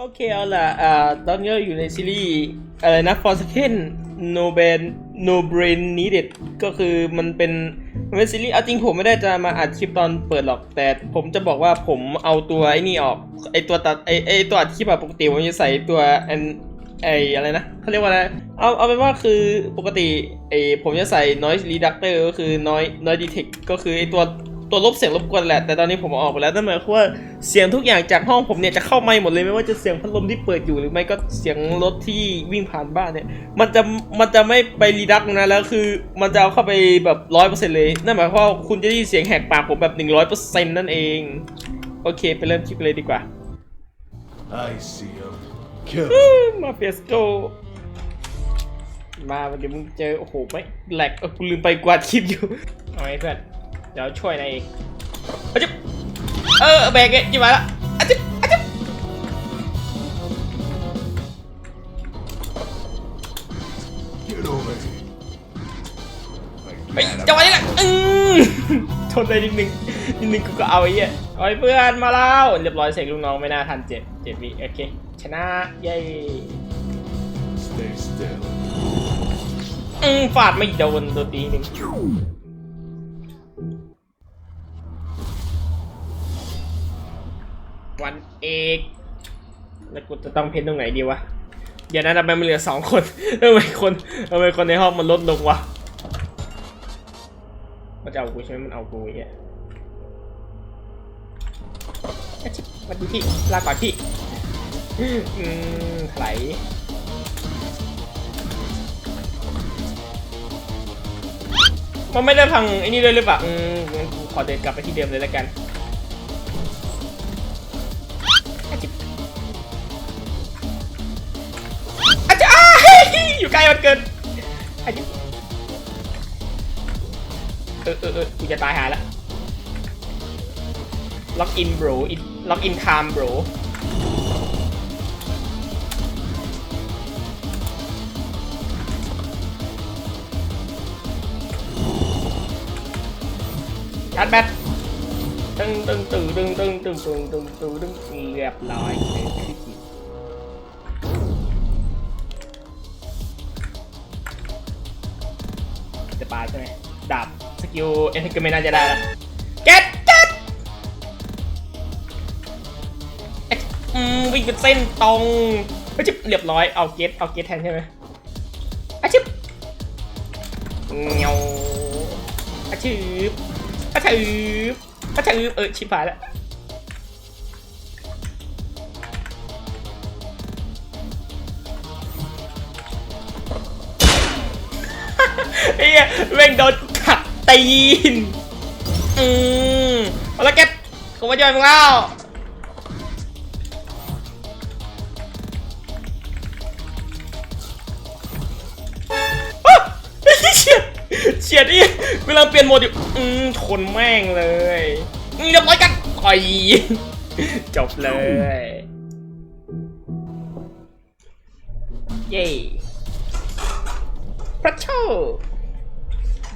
โอเคเอาล่ะอ่าตอนนี้เราอยู่ในซีรีส์อะไรนะ For Second No Brain No Brain Needed ก็คือมันเป็นมันเป็นซีรีส์เอาจริงผมไม่ได้จะมาอัดคลิปตอนเปิดหรอก แต่ผมจะบอกว่าผมเอาตัวไอ้นี่ออก ไอตัวตัดไอไอตัวอัดคลิปอะปกติผมจะใส่ตัวอันไออะไรนะเขาเรียกว่าอะไร เอาเอาเป็นว่าคือปกติไอผมจะใส่ noise reductor ก็คือ noise noise detect ก็คือไอตัว ตัวลบเสียงรบกวนแหละ แต่ตอนนี้ผมเอาออกไปแล้วนั่นหมายความว่าเสียงทุกอย่างจากห้องผมเนี่ยจะเข้าไม่หมดเลยไม่ว่าจะเสียงพัดลมที่เปิดอยู่หรือไม่ก็เสียงรถที่วิ่งผ่านบ้านเนี่ย มันจะมันจะไม่ไปรีดักนะแล้วคือ มันจะเอาเข้าไปแบบร้อยเปอร์เซ็นต์เลยนั่นหมายความว่าคุณจะได้ยินเสียงแหกปากผมแบบหนึ่งร้อยเปอร์เซ็นต์นั่นเอง โอเคไปเริ่มคลิปกันเลยดีกว่า I see him. Kill. มาเฟียสโกมาเดี๋ยวมึงเจอโอ้โหไม่แหลกเออกูลืมไปกวาดคลิปอยู่เอาไว้เพื่อน เดี๋ยวช่วยนายเองอจิ๊บเออแบกเงี้ยจิบมาละอะจิ๊บอะจิ๊บ Get over here. เฮ้ยจังหวะนี้แหละอืมทนได้นิดนึงนิดนึงกูก็เอาไอ้เหี้ยเอาไอ้เพื่อนมาแล้วเรียบร้อยเสกลูกน้องไม่น่าทันเจ็ดเจ็ดวิโอเคชนะเย้ Stay still. อืมฟาดไม่โดนตัวตีหนึ่ง วันเอกแล้วกูจะต้องเพ้นตรงไหนดีวะเดี๋ยวนะทำไมมันเหลือสองคนทำไมคนทำไมคนในห้องมันลดลงวะมันจะเอากูใช่ไหมมันเอากูไอ้เหี้ยอะชิบมาดูที่ลาก่อนที่อืมไถลมันไม่ได้พังไอ้นี่ด้วยหรือเปล่าอืมขอเดินกลับไปที่เดิมเลยแล้วกัน อยู่ไกลมันเกินอาจิบเออเออเออกูจะตายหาล้วล็อกอิน bro ล็อกอินไทม์ bro ชาร์จแบตตึงตึงตึงตึงตึงตึงตึงตึงตึงตึงเรียบร้อย ช่ไหมดาบสกิลเอ็นก็ไม่น่าจะได้แล้วเก็ตเก็ตเอ็มวิ่งเป็นเส้นตรงไอชิบเรียบร้อยเอาเก็ตเอาเก็ตแทนใช่ไหมอาชิบเงาอาชิบกระถือกระถือเออชิบหายแล้ว เหี้ยแม่งโดนขัดตีน อืมเอาละแกกูมาช่วยมึงแล้วเฉียดเฉียดอีเวลาเปลี่ยนโหมดอยู่ อืมชนแม่งเลยเรียบร้อยกันต่อยจบเลย เย้พระโชเ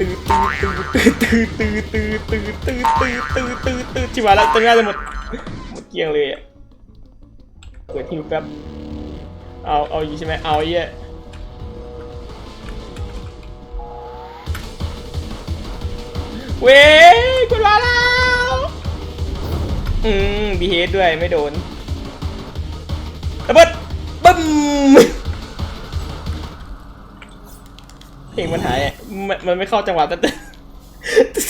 ตื่นตื่นตื่นตื่นตื่นตื่นตื่นตื่นตื่นตื่นตื่นชิบหายแล้วตื่นง่ายจะหมดหมดเกียงเลยอะเปิดฮิวแป๊บเอาเอาอยู่ใช่ไหมเอาเหี้ยเว้ยคุณมาแล้วอืมบีเฮดด้วยไม่โดนระเบิดบึ้มเพลงมันหายอะ มันมันไม่เข้าจังหวะแต่แต่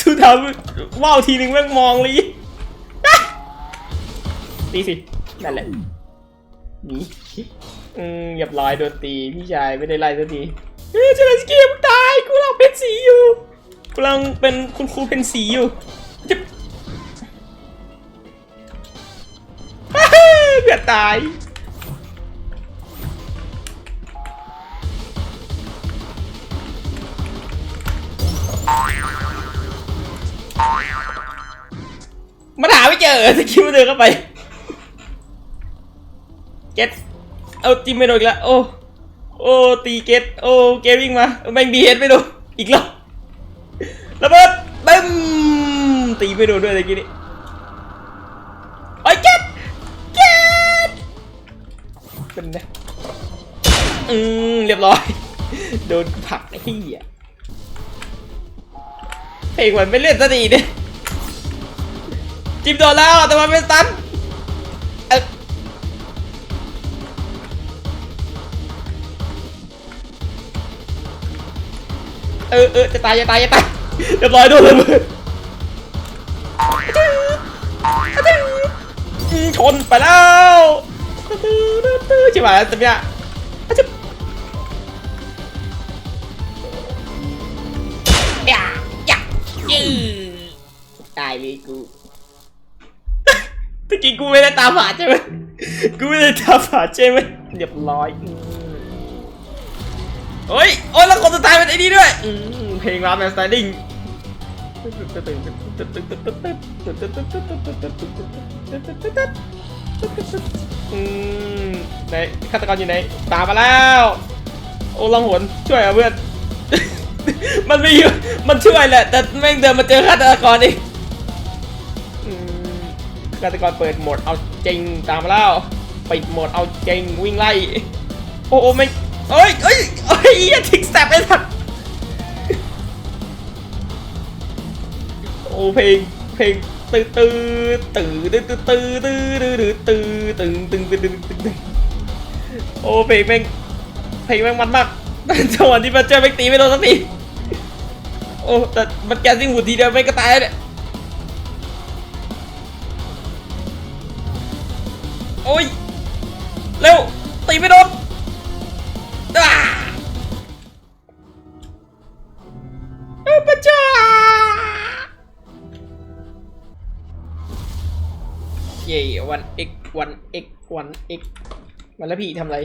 สุดท้ายว้าวทีนึงแม่งมองเลยตีสิ นั่นแหละหนีอืมเรียบร้อยโดนตีพี่ชายไม่ได้ไล่สักทีเฮ้ยเจเลสกี้มึงตายกูเราเป็นสีอยู่กูกำลังเป็นคุณครูเป็นสีอยู่จะเพื่อตาย มันหาไม่เจอสกิลมันเดินเข้าไปเก็ตเอาจิ้มไม่โดนอีกแล้วโอ้โอ้ตีเก็ตโอ้เกมวิ่งมาแม่งบีเฮดไม่โดนอีกแล้วระเบิดบึ้มตีไม่โดนด้วยตะกี้นี้ไอ้ยเก็ตเก็ตเป็นไงอืมเรียบร้อยโดนผลักไอ้เหี้ยเพลงมันไม่เล่นสักทีเนี่ย จิมโดนแล้วแต่มันเป็นสตันเอ้ยเออเออจะตายจะตายจะตายเรียบร้อยโดนระเบิดอืมชนไปแล้วชิบหายแล้วสัญญาชิบอย่าอย่ายื้อตายเลยกู กี้กูไม่ได้ตามหาใช่ไหมกูไม่ได้ตามหาใช่ไหมเรียบร้อยเฮ้ยโอ้ยแล้วคนสุดท้ายเป็นไอ้นี่ด้วยเพลงรับแมนสไตลิ่งอืมไหนฆาตกรอยู่ไหนตามมาแล้ว โอ้ลังหนช่วยอะเพื่อน มันไม่อยู่มันช่วยแหละ แต่แม่งเดินมาเจอฆาตกรอีกอืม ฆาตกรเปิดโหมดเอาจริงตามมาแล้วปิดโหมดเอาจริงวิ่งไล่ โอ้โอ้ไม่เอ้ยเอ้ยเอ้ยอย่าทิ้งสแตปไอ้สัตว์โอ้เพลงเพลงตื้อตื้อตื้อตื้อตื้อตื้อตื้อตื้อตื้อตื้อตึงตึงตึงตึงตึงโอ้เพลงแม่งเพลงแม่งมันมากแต่จังหวะที่มันเจอแม่งตีไม่โดนสักทีโอ้แต่มันแกซิ่งหุ่นทีเดียวแม่งก็ตายแล้วเนี่ย อ้ย เร็ว ตีไม่โดนอ่าเอ้ยพระเจ้าเย่วันเอ็กวันเอ็กวันเอ็กวันแล้วพี่ทำไร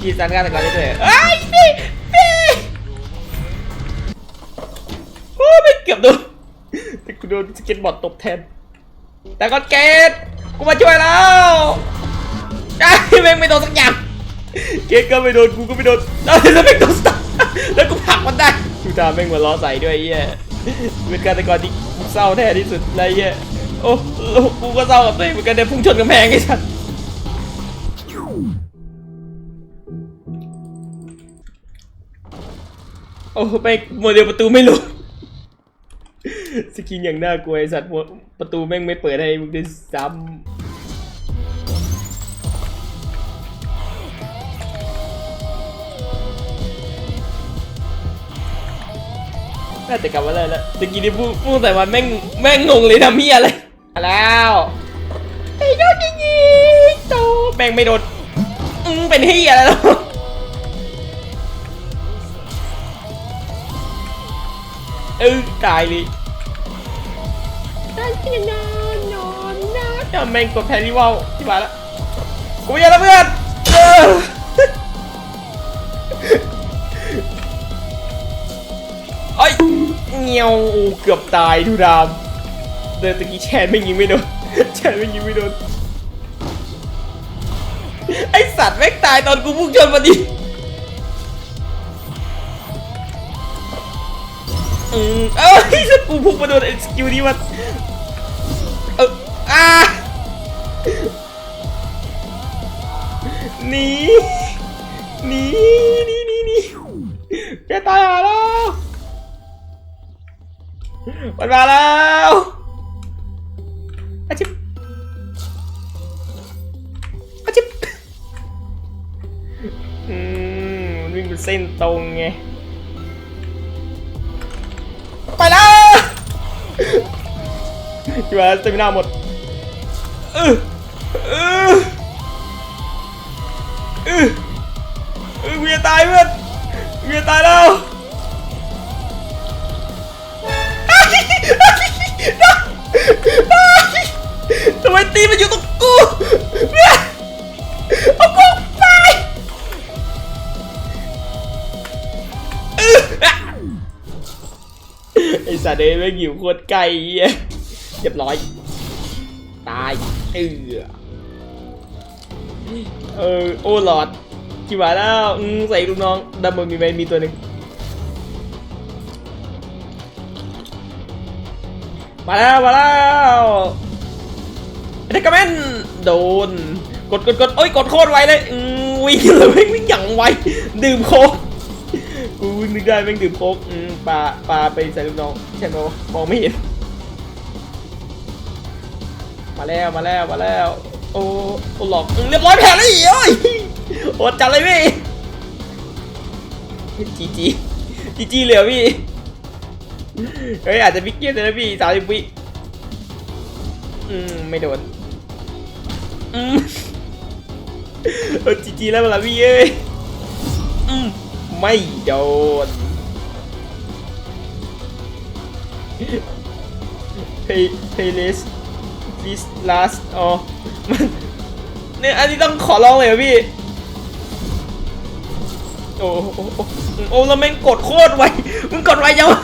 พี่สันการตะกอนได้ด้วยเอ้พี่พี่โอ้ไม่เกือบโดนแต่กูโดนสเก็ตบอร์ดตบแทนแต่ก็เกต กูมาช่วยแล้วไอ้แม่งไม่โดนสักอย่างเกตก็ไม่โดนกูก็ไม่โดนแล้วแล้วแม่งโดนสตาร์แล้วกูผลักมันได้กูตาแม่งมาล้อใส่ด้วยไอ้เหี้ยเป็นการตะกอนที่เศร้าแท้ที่สุดเลยไอ้เหี้ยโอ้กูก็เศร้ากับตัวเองเหมือนกันเดี๋ยพุ่งชนกำแพงไอ้สัสโอ้แม่งโมเดลประตูไม่รู้ สกินอย่างน่ากลัวไอ้สัตว์ประตูแม่งไม่เปิดให้มึงได้ซ้ำน่าจะกลับมาได้แล้วตะกี้นี่พูดพูดแต่วันแม่งแม่งงงเลยทำเฮียอะไรมาแล้วไอ้ยอดยิงโตแม่งไม่โดนอืมเป็นเฮียอะไรแล้วเออตายเลย ตายที่นอนนอนนะจะแม่งกดแพรี่วอลที่มาแล้วกูยังละเพื่อนเออไอ้ยเงียวเกือบตายดูดามเดินตะกี้แชนไม่ยิงไม่โดนแชนไม่ยิงไม่โดนไอสัตว์แม่งตายตอนกูพุ่งชนพอดีอืมเอ้ยถ้ากูพุ่งมาโดนไอสกิลนี้มัน อ่าหนีหนีหนีหนีหนีแกตายหาแล้วมันมาแล้วอาชิบอาชิบอืมมันวิ่งเป็นเส้นตรงไงไปแล้วที่ว่าสเตมินาหมด เออเออเออเออกูจะตายเพื่อนกูจะตายแล้วทำไมตีมันอยู่ตรงกูเนี่ยเอากูไปเออสัตว์เอ้ยแม่งอยู่โคตรไกลเหี้ยเรียบร้อย ตาย เออเออโอ้หลอดกี่บาทแล้วอืมใส่ลูกน้องดับเบิลมีไหมมีตัวหนึ่งมาแล้วมาแล้วเด็กกระแมนโดน กดกดกดโอ้ยกดโคตรไวเลยวิ่งเลยวิ่งวิ่งอย่างไวดื่มโคกกูนึกได้แม่งดื่มโคกปลาปลาไปใส่ลูกน้องใช่ไหมมองไม่เห็น มาแล้วมาแล้วมาแล้ว โอ้โอ้หลอกเรียบร้อยแผลเลยโอ้ยโอดจัดเลยพี่จีจีจีจีเหลือพี่เฮ้ยอาจจะบิ๊กเกียร์เลยนะพี่สามสิบวิอืมไม่โดนอืมเออจีจีแล้วมาละพี่เอ้ยอืมไม่โดนเพย์เพย์ลิส this last อ๋อ มันเนี่ยอันนี้ต้องขอร้องเลยพี่ โอ้โหโอ้โอ้แล้วแม่งกดโคตรไว มึงกดไวจังวะ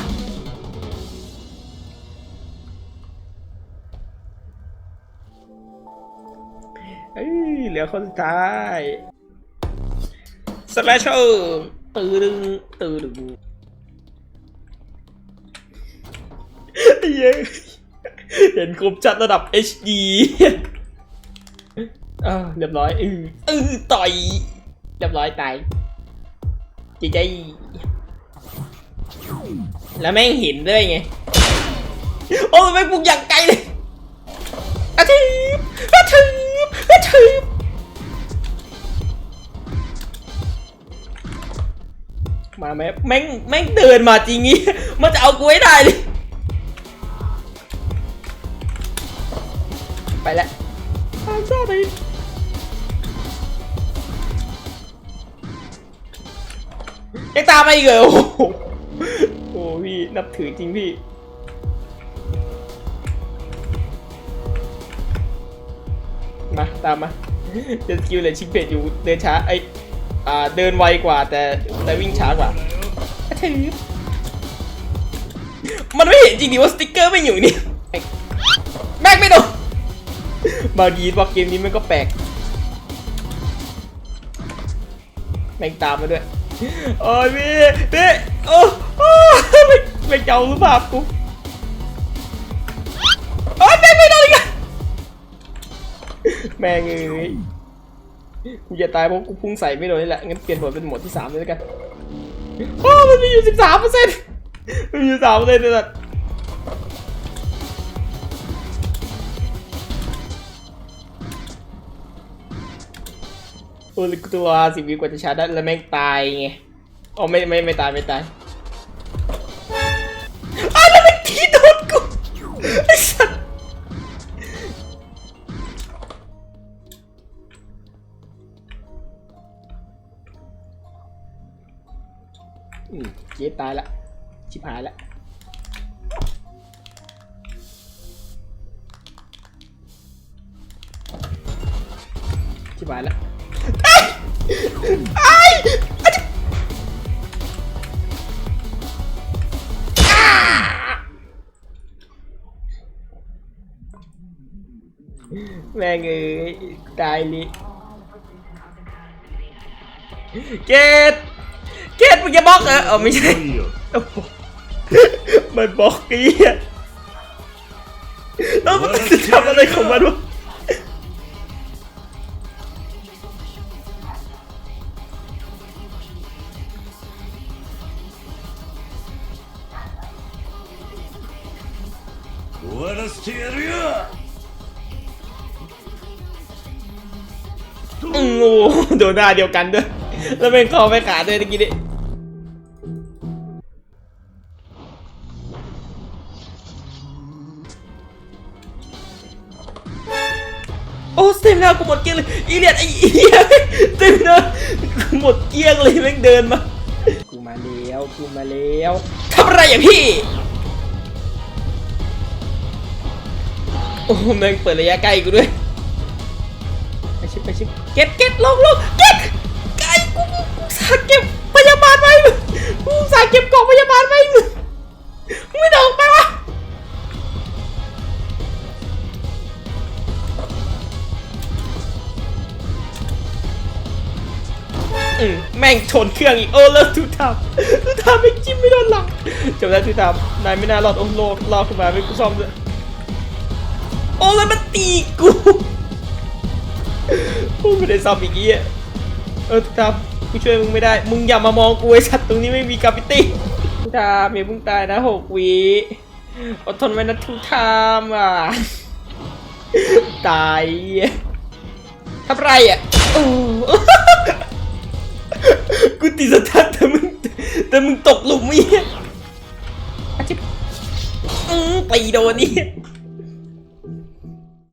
เอ้ยเหลือคนสุดท้ายสแลชเชอร์ตื่นตื่นเย้ เห็นคมชัดระดับ HD อ่าเรียบร้อยเออเอต่อยเรียบร้อยตายจีใจแล้วแม่งเห็นด้วยไง โอ้ยแม่งปุกอย่างไกลเลยอาทิบอาทิบอาทิบมาแม่แม่งแม่งเดินมาจริงงี้มันจะเอากูให้ได้เลย ยังตามมาอีกเหรอโอ้โหโอ้พี่นับถือจริงพี่ มา ตามมาเดินสกิลเลยชิคเพจอยู่เดินช้าไอยอ่าเดินไวกว่าแต่แต่วิ่งช้ากว่าอะถือมันไม่เห็นจริงดิว่าสติ๊กเกอร์ไม่อยู่นี่ บางทีว่าเกมนี้มันก็แปลกแม่งตามมาด้วย โอ้ยพี่พี่โอ้โอ้ไม่ไม่เจ้าหรือเปล่ากูโอ้ยแม่งไม่โดนอีกอะแม่งเอ้ยกูจะตายเพราะกูพุ่งใส่ไม่โดนนี่แหละงั้นเปลี่ยนหมดเป็นหมดที่สามเลยแล้วกันโอ้มันมีอยู่สิบสามเปอร์เซ็นต์มันมีอยู่สามเปอร์เซ็นต์เลยนะ โอ้ยตัวสิบวิกว่าจะชาร์จได้แล้วแม่งตายไงอ๋อไม่ไม่ไม่ตายไม่ตายอ้าวแล้วมันทีโดนกูไอ้สัสอืมเจ๊ตายละชิบหายละชิบหายละ แม่งเอ้ยตายลิเกตเกตมึงจะบล็อกเหรอเออไม่ใช่ Clear. โอ้โหมันบล็อกไอ้เหี้ยแล้วมันจะทำอะไรของมันวะ อืมโอ้โหโดนหน้าเดียวกันด้วย แล้วเป็นคอไปขาด้วยตะกี้นี่โอ้สเต็มนากูหมดเกลี้ยงเลยอีเลียดไอ้เหี้ยสเต็มนากูหมดเกลี้ยงเลยแม่งเดินมากูมาแล้วกูมาแล้วทำอะไรอะพี่โอ้โหแม่งเปิดระยะใกล้กูด้วย ไปชิบไปชิบเก็บเก็บลงลงเก็บไอ้กูสาเก็บพยาบาลไว้กูสาเก็บกล่องพยาบาลไปมึงไม่โดนไปวะแม่งชนเครื่องอีกโอ้เลิศทุกทับทุกทับไม่จิ้มไม่โดนหลังจบแล้วทุกทับนายไม่น่ารอดโอ้โลรอขึ้นมาไม่กูซ่อมเลยโอ้แล้วมันตีกู ไม่ได้ซ่อมอีกทีอะเออทุกทำกูช่วยมึงไม่ได้ มึงอย่ามามองกูไอ้สัตว์ตรงนี้ไม่มีกราฟิตี้ทุกทำอย่าเพิ่งตายนะหกวิอดทนไว้นะทุกทำอะตายทำไรอะกูตีสถานแต่มึงแต่มึงตกหลุมอ้เหี้ยอาชิบอืมตีโดนนี่